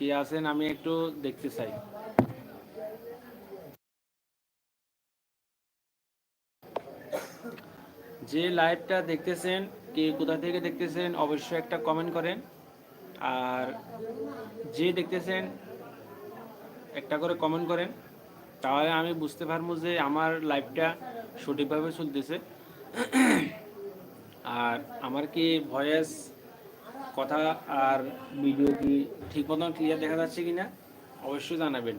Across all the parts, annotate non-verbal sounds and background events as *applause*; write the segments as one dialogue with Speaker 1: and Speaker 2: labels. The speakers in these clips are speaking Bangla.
Speaker 1: কে আছেন আমি একটু দেখতে চাই। যে লাইভটা দেখতেছেন, কে কোথা থেকে দেখতেছেন, অবশ্যই একটা কমেন্ট করেন। আর যে দেখতেছেন, একটা করে কমেন্ট করেন। তাহলে আমি বুঝতে পারব যে আমার লাইভটা সঠিকভাবে চলতেছে। আর আমার কি ভয়েস কথা আর ভিডিও কি ঠিক মতন ক্লিয়ার দেখা যাচ্ছে কি না অবশ্যই জানাবেন।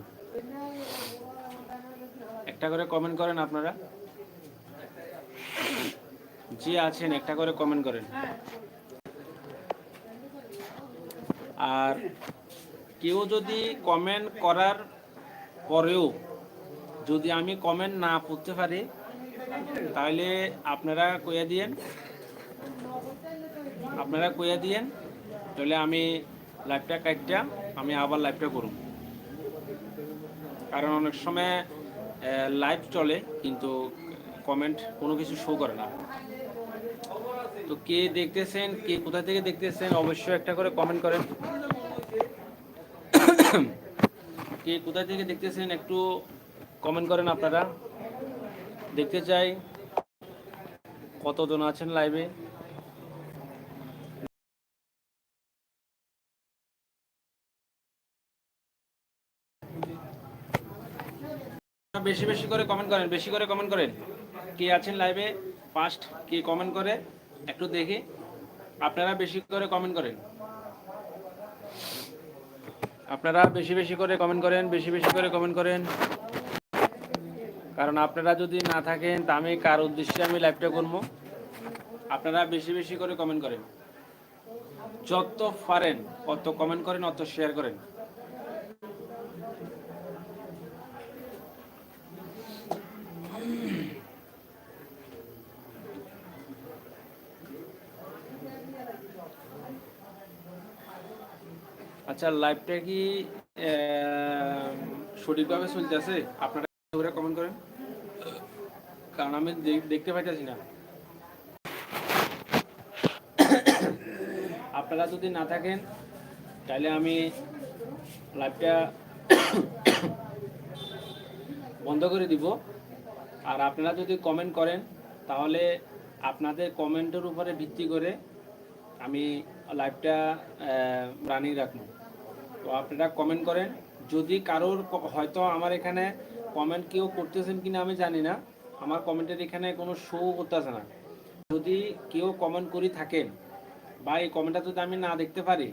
Speaker 1: একটা করে কমেন্ট করেন আপনারা। যে আছেন, একটা করে কমেন্ট করেন। আর কেউ যদি কমেন্ট করার পরেও যদি আমি কমেন্ট না পড়তে পারি, তাহলে আপনারা কইয়া দিয়েন। আপনারা কইয়া দিয়েন। তাহলে আমি লাইভটা কাটটা আমি আবার লাইভটা করব কারণ অনেক সময় লাইভ চলে, কিন্তু কমেন্ট কোনো কিছু শো করে না। তো কে দেখতেছেন, কে কোথা থেকে দেখতেছেন, অবশ্যই একটা করে কমেন্ট করেন। *coughs* কে কোথা থেকে দেখতেছেন, একটু কমেন্ট করেন আপনারা। দেখতে চাই, কতজন আছেন লাইভে বেশি বেশি করে কমেন্ট করেন, বেশি করে কমেন্ট করেন। কে আছেন লাইভে ফার্স্ট কে কমেন্ট করে? একটু দেখি। আপনারা বেশি করে কমেন্ট করেন। আপনারা বেশি বেশি করে কমেন্ট করেন, বেশি বেশি করে কমেন্ট করেন। কারণ আপনারা যদি না থাকেন, তা আমি কার উদ্দেশ্যে আমি লাইভটা করব? আপনারা বেশি বেশি করে কমেন্ট করেন। যত পারেন, অত কমেন্ট করেন, অত শেয়ার করেন। আচ্ছা লাইভটা কি সঠিকভাবে চলতেছে? আপনারা কমেন্ট করেন। কারণ আমি দেখতে পাইতেছি না। আপনারা যদি না থাকেন, তাহলে আমি লাইভটা বন্ধ করে দিব। আর আপনারা যদি কমেন্ট করেন, তাহলে আপনাদের কমেন্টের উপরে ভিত্তি করে আমি লাইভটা রানিং রাখব। তো আপনারা কমেন্ট করেন। যদি কারোর হয়তো আমার এখানে কমেন্ট কেউ করতেছেন কিনা আমি জানি না। আমার কমেন্টের এখানে কোনো শো করতেছে না। যদি কেউ কমেন্ট করি থাকেন বা এই কমেন্টটা যদি আমি না দেখতে পারি,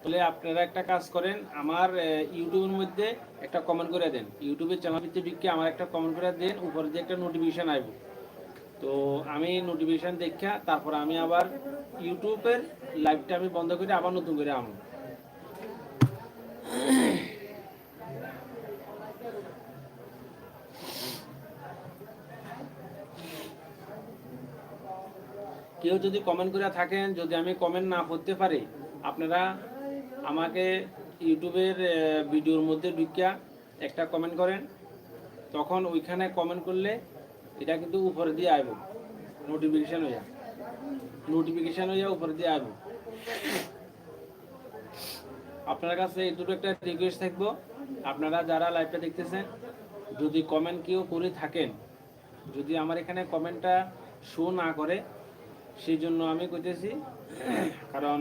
Speaker 1: তাহলে আপনারা একটা কাজ করেন, আমার ইউটিউবের মধ্যে একটা কমেন্ট করে দেন। ইউটিউবের চ্যানেল ভিত্তিকে আমার একটা কমেন্ট করে দেন, উপরে দিয়ে একটা নোটিফিকেশান আসবে। তো আমি নোটিফিকেশান দেখা তারপর আমি আবার ইউটিউবের লাইভটা আমি বন্ধ করে আবার নতুন করে আমো কেউ যদি কমেন্ট করে থাকেন, যদি আমি কমেন্ট না করতে পারি, আপনারা আমাকে ইউটিউবের ভিডিওর মধ্যে ঢুকিয়া একটা কমেন্ট করেন। তখন ওইখানে কমেন্ট করলে এটা কিন্তু উপরে দিয়ে আসব নোটিফিকেশান হইয়া। নোটিফিকেশান হইয়া উপরে দিয়ে আসব আপনার কাছে দুটো একটা রিকোয়েস্ট থাকব। আপনারা যারা লাইভটা দেখতেছেন, যদি কমেন্ট কেউ করে থাকেন, যদি আমার এখানে কমেন্টটা শো না করে সেই জন্য আমি কইতেছি, কারণ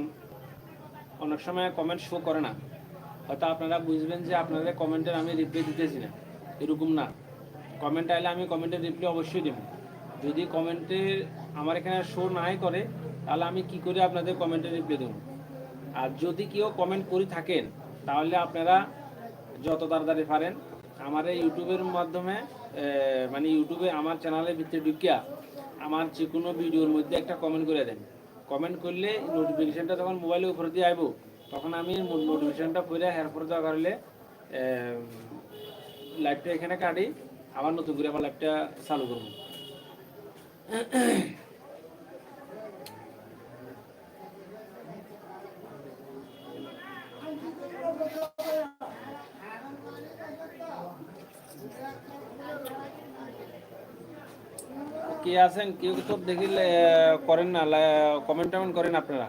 Speaker 1: অনেক সময় কমেন্ট শো করে না। হয়তো আপনারা বুঝবেন যে আপনাদের কমেন্টের আমি রিপ্লাই দিতেছি না। এরকম না। কমেন্ট আইলে আমি কমেন্টের রিপ্লাই অবশ্যই দেব। যদি কমেন্টের আমার এখানে শো নাই করে, তাহলে আমি কি করে আপনাদের কমেন্টের রিপ্লাই দেবো? আর যদি কেউ কমেন্ট করে থাকেন, তাহলে আপনারা যত তাড়াতাড়ি পারেন আমার ইউটিউবের মাধ্যমে মানে ইউটিউবে আমার চ্যানেলের ভিতরে ঢুকিয়া আমার যে কোনো ভিডিওর মধ্যে একটা কমেন্ট করে দেন। কমেন্ট করলে নোটিফিকেশানটা যখন মোবাইলের উপরে দিয়ে আইব, তখন আমি নোটিফিকেশনটা করে এরপর দেওয়া করলে লাইভটা এখানে কাটি, আবার নতুন করে আবার লাইভটা চালু করব। কে আছেন? কেউ তো দেখিলে করেন না কমেন্ট টমেন্ট করেন আপনারা।